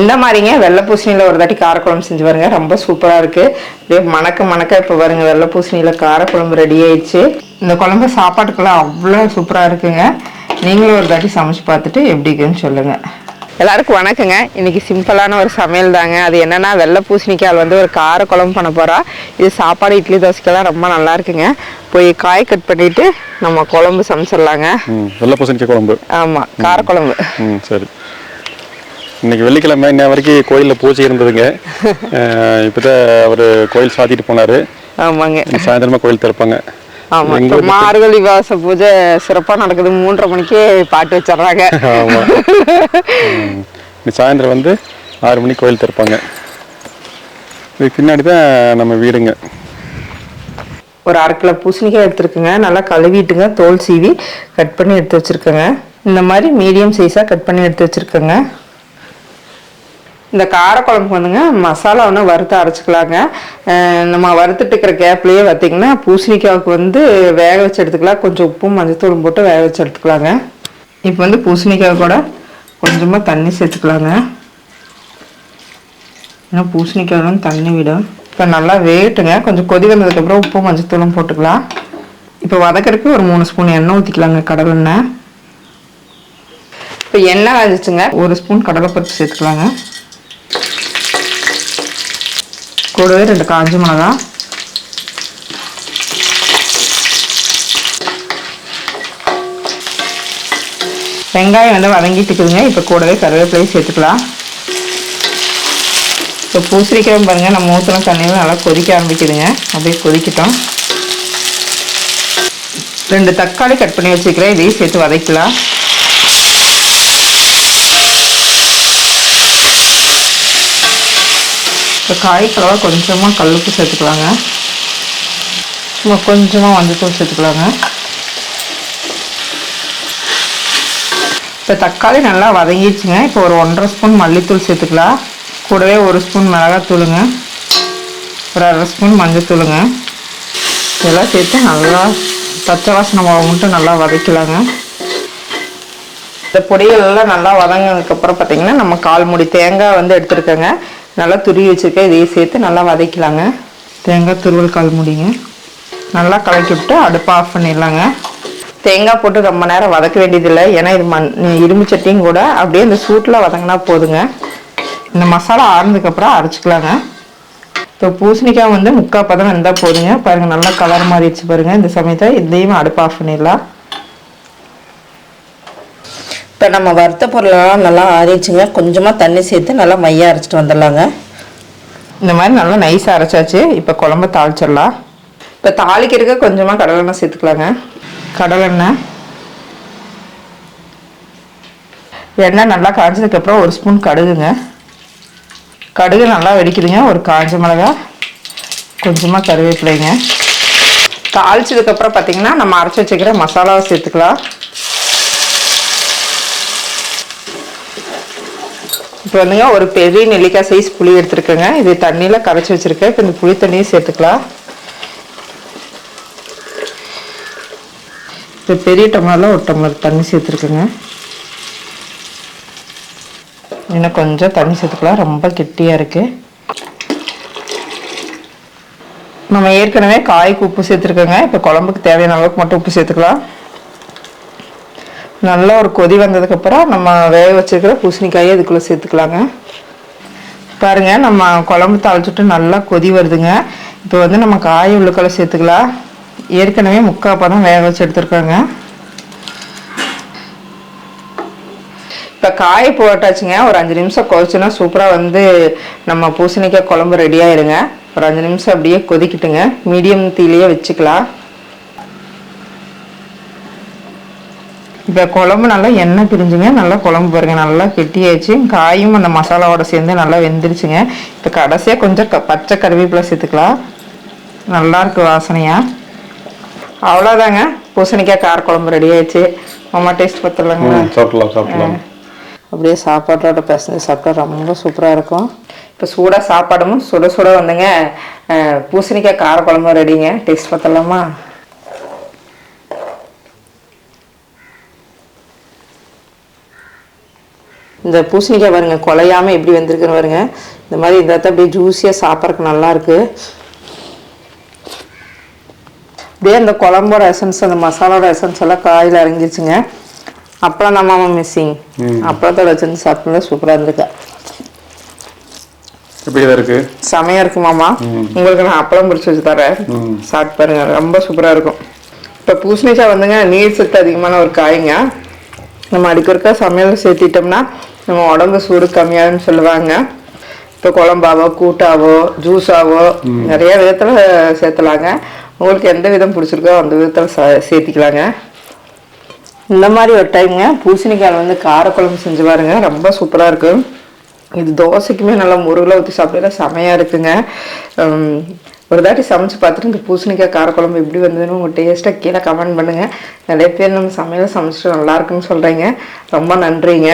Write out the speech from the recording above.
இந்த மாதிரிங்க வெள்ளை பூசணியில் ஒரு தாட்டி காரக்குழம்பு செஞ்சு பாருங்க. ரொம்ப சூப்பராக இருக்குது அப்படியே மணக்க மணக்க இப்போ பாருங்க வெள்ளை பூசணியில் காரக்குழம்பு ரெடி ஆயிடுச்சு. இந்த குழம்பு சாப்பாட்டுக்கெல்லாம் அவ்வளோ சூப்பராக இருக்குங்க. நீங்களும் ஒரு தாட்டி சமைச்சு பார்த்துட்டு எப்படி இருக்குன்னு சொல்லுங்கள் எல்லாருக்கும் வணக்கங்க. இன்னைக்கு சிம்பிளான ஒரு சமையல் தாங்க. அது என்னன்னா வெள்ளை பூசணிக்காய் வந்து ஒரு கார குழம்பு பண்ண போறா. இது சாப்பாடு இட்லி தோசைக்கெல்லாம் ரொம்ப நல்லா இருக்குங்க. போய் காய் கட் பண்ணிட்டு நம்ம குழம்பு சமைச்சிடலாங்க. வெள்ளை பூசணிக்காய் குழம்பு. ஆமா காரக்குழம்பு. சரி. இன்னைக்கு வெள்ளிக்கிழமை இன்ன வரைக்கும் கோயிலில் பூஜை இருந்ததுங்க. இப்போ தான் அவர் கோயில் சாத்திட்டு போனார். ஆமாங்க. சாயந்தரமாக கோயில் திறப்பாங்க. ஆமா எங்க இப்ப மார்கழி வாச பூஜை சிறப்பா நடக்குது. மூன்றரை மணிக்கே பாட்டு வச்சிடுறாங்க. ஆமாம் சாயந்தரம் வந்து ஆறு மணிக்கு கோயில் திறப்பாங்க. இதுக்கு பின்னாடி தான் நம்ம வீடுங்க. ஒரு அரை கிலோ பூசணிக்காய் எடுத்துருக்குங்க. நல்லா கழுவிட்டுங்க. தோல் சீவி கட் பண்ணி எடுத்து வச்சிருக்கேங்க. இந்த மாதிரி மீடியம் சைஸாக கட் பண்ணி எடுத்து வச்சிருக்கேங்க. இந்த காரக்குழம்புக்கு வந்துங்க மசாலா ஒன்று வறுத்து அரைச்சிக்கலாங்க. நம்ம வறுத்துட்டு இருக்கிற கேப்லேயே பார்த்தீங்கன்னா பூசணிக்காவுக்கு வந்து வேக வச்சு எடுத்துக்கலாம். கொஞ்சம் உப்பும் மஞ்சத்தூளும் போட்டு வேக வச்சு எடுத்துக்கலாங்க. இப்போ வந்து பூசணிக்காய் கூட கொஞ்சமாக தண்ணி சேர்த்துக்கலாங்க. ஏன்னா பூசணிக்காயெல்லாம் தண்ணி விடும். இப்போ நல்லா வேகட்டுங்க. கொஞ்சம் கொதி வந்ததுக்கப்புறம் உப்பு மஞ்சத்தூளும் போட்டுக்கலாம். இப்போ வதக்கறதுக்கு ஒரு மூணு ஸ்பூன் எண்ணெய் ஊற்றிக்கலாங்க கடலெண்ணெய் இப்போ எண்ணெய் காய்ச்சிச்சுங்க ஒரு ஸ்பூன் கடலைப்பருப்பு சேர்த்துக்கலாங்க. கூடவே ரெண்டு காஞ்ச மிளகா. வெங்காயம் வந்து வதங்கிட்டு இருக்குதுங்க. இப்போ கூடவே கருவேப்பிலையும் சேர்த்துக்கலாம். இப்போ பூசணிக்காயும் பாருங்கள் நம்ம ஊற்றின தண்ணியும் நல்லா கொதிக்க ஆரம்பிக்குதுங்க. அப்படியே கொதிக்கிட்டோம். ரெண்டு தக்காளி கட் பண்ணி வச்சுக்கிறேன் இதையும் சேர்த்து வதக்கலாம். இப்போ காய்க்கெல்லாம் கொஞ்சமாக கல்லுப்பு சேர்த்துக்கலாங்க. சும்மா கொஞ்சமாக மஞ்சத்தூள் சேர்த்துக்கலாங்க. இப்போ தக்காளி நல்லா வதங்கிடுச்சுங்க. இப்போ ஒரு ஒன்றரை ஸ்பூன் மல்லித்தூள் சேர்த்துக்கலாம். கூடவே ஒரு ஸ்பூன் மிளகாத்தூளுங்க. ஒரு அரை ஸ்பூன் மஞ்சத்தூளுங்க. இதெல்லாம் சேர்த்து நல்லா பச்சை வாசனை மாவு மட்டும் நல்லா வதக்கலாங்க. இந்த பொடிகள்லாம் நல்லா வதங்கினதுக்கப்புறம் பார்த்திங்கன்னா நம்ம கால் மூடி தேங்காய் வந்து எடுத்துருக்கோங்க. நல்லா துருவி வச்சுருக்கேன். இதையும் சேர்த்து நல்லா வதக்கலாங்க. தேங்காய் துருவல் கால் மூடிங்க. நல்லா கலக்கி விட்டு அடுப்பை ஆஃப் பண்ணிடலாங்க. தேங்காய் போட்டு ரொம்ப நேரம் வதக்க வேண்டியதில்லை. ஏன்னா இது மண் இரும்பு சட்டியும் கூட அப்படியே இந்த சூட்டில் வதங்கினா போதுங்க. இந்த மசாலா ஆறுனதுக்கப்புறம் அரைச்சிக்கலாங்க. இப்போ பூசணிக்காய் வந்து முக்கால் பதம் வெந்தால் போதுங்க. பாருங்கள் நல்லா கலர் மாறிடுச்சு பாருங்கள் இந்த சமயத்தில் இதையும் அடுப்பு ஆஃப் பண்ணிடலாம். இப்போ நம்ம வறுத்த பொருளெல்லாம் நல்லா ஆறிடுச்சுங்க. கொஞ்சமாக தண்ணி சேர்த்து நல்லா மையாக அரைச்சிட்டு வந்துடலாங்க. இந்த மாதிரி நல்லா நைஸாக அரைச்சாச்சு. இப்போ குழம்ப தாளிச்சிடலாம். இப்போ தாளிக்கிறதுக்கு கொஞ்சமாக கடலெண்ணெய் சேர்த்துக்கலாங்க. கடலெண்ணெய். எண்ணெய் நல்லா காய்ச்சதுக்கப்புறம் ஒரு ஸ்பூன் கடுகுங்க. கடுகு நல்லா வெடிக்குதுங்க. ஒரு காஞ்ச மிளகா. கொஞ்சமாக கருவேப்பிலைங்க. தாளிச்சதுக்கப்புறம் பார்த்திங்கன்னா நம்ம அரைச்சி வச்சுக்கிற மசாலாவை சேர்த்துக்கலாம். இப்போ வந்துங்க ஒரு பெரிய நெல்லிக்காய் சைஸ் புளி எடுத்துருக்கேங்க. இது தண்ணியில் கரைச்சி வச்சுருக்கேன். இப்போ இந்த புளி தண்ணியும் சேர்த்துக்கலாம். இப்போ பெரிய டம்ளரில் ஒரு டம்ளர் தண்ணி சேர்த்துருக்குங்க. இன்னும் கொஞ்சம் தண்ணி சேர்த்துக்கலாம். ரொம்ப கெட்டியாக இருக்குது நம்ம ஏற்கனவே காய்க்கு உப்பு சேர்த்துருக்கோங்க. இப்போ குழம்புக்கு தேவையான அளவுக்கு மட்டும் உப்பு சேர்த்துக்கலாம். நல்லா ஒரு கொதி வந்ததுக்கப்புறம் நம்ம வேக வச்சுருக்கிற பூசணிக்காயை இதுக்குள்ளே சேர்த்துக்கலாங்க. பாருங்க நம்ம குழம்பு தாளிச்சுட்டு நல்லா கொதி வருதுங்க. இப்போ வந்து நம்ம காய் உள்ளுக்களை சேர்த்துக்கலாம். ஏற்கனவே முக்கால் பதம் வேக வச்சு எடுத்துருக்கோங்க. இப்போ காய் போட்டாச்சுங்க. ஒரு அஞ்சு நிமிஷம் கொதிச்சுன்னா சூப்பராக வந்து நம்ம பூசணிக்காய் குழம்பு ரெடி ஆயிருங்க ஒரு அஞ்சு நிமிஷம் அப்படியே கொதிக்கிட்டுங்க. மீடியம் தீலையே வச்சுக்கலாம். இப்போ குழம்பு நல்லா எண்ணெய் பிரிஞ்சுங்க. நல்லா குழம்பு பாருங்க. நல்லா கெட்டியாச்சு காயும் அந்த மசாலாவோட சேர்ந்து நல்லா வெந்துருச்சுங்க. இப்போ கடைசியாக கொஞ்சம் க பச்சை கருவேப்பிலை சேர்த்துக்கலாம். நல்லா இருக்கு வாசனையா. அவ்வளோதாங்க பூசணிக்காய் கார குழம்பு ரெடி ஆயிடுச்சு. அம்மா டேஸ்ட் பார்த்துலாங்களா ம் சாப்பிடலாம் சாப்பிடலாம். அப்படியே சாப்பாட்டோட பிசைஞ்சு சாப்பிட்டா ரொம்ப சூப்பராக இருக்கும். இப்போ சூடாக சாப்பாடும் சுட சுட வந்துங்க. பூசணிக்காய் கார குழம்பு ரெடிங்க டேஸ்ட் பார்த்தலாமா இந்த பூசணிக்காய் பாருங்க குலையாம எப்படி வந்திருக்குன்னு பாருங்க. இந்த மாதிரி இந்த அப்படியே ஜூஸியாக சாப்பிட்றதுக்கு நல்லா இருக்கு. அப்படியே அந்த குழம்போட எசன்ஸ் அந்த மசாலாவோட எசன்ஸ் எல்லாம் காயில் இறங்கிருச்சுங்க. அப்பளம் தான் மாமா மிஸ்ஸிங் அப்பளத்தோட வச்சிருந்து சாப்பிட்டு சூப்பராக இருந்துருக்கு. எப்படி தான் இருக்கு? செமையா இருக்கு மாமா உங்களுக்கு நான் அப்பளம் பிடிச்சி வச்சு தரேன். சாப்பிட்டு பாருங்க ரொம்ப சூப்பரா இருக்கும். இப்போ பூசணிக்காய் வந்துங்க நீர் சத்து அதிகமான ஒரு காய்ங்க. நம்ம அடிக்கொருக்கா சமையல் சேர்த்திட்டோம்னா நம்ம உடம்பு சூடு கம்மியாகுன்னு சொல்லுவாங்க. இப்போ குழம்பாவோ கூட்டாவோ ஜூஸாவோ நிறைய விதத்தில் சேர்த்தலாங்க. உங்களுக்கு எந்த விதம் பிடிச்சிருக்கோ அந்த விதத்தில் சேர்த்திக்கலாங்க. இந்த மாதிரி ஒரு டைம்ங்க பூசணிக்காய் வந்து காரக்குழம்பு செஞ்சு பாருங்க. ரொம்ப சூப்பராக இருக்கும் இது தோசைக்குமே நல்லா முருகில் ஊற்றி சாப்பிடல செமையாக இருக்குங்க. ஒரு தாட்டி சமைச்சு பார்த்துட்டு இந்த பூசணிக்காய் காரக்குழம்பு எப்படி வந்ததுன்னு உங்கள் டேஸ்ட்டாக கீழே கமெண்ட் பண்ணுங்கள் நிறைய பேர் நம்ம சமையல் சமைச்சிட்டு நல்லா இருக்குன்னு சொல்கிறீங்க ரொம்ப நன்றிங்க.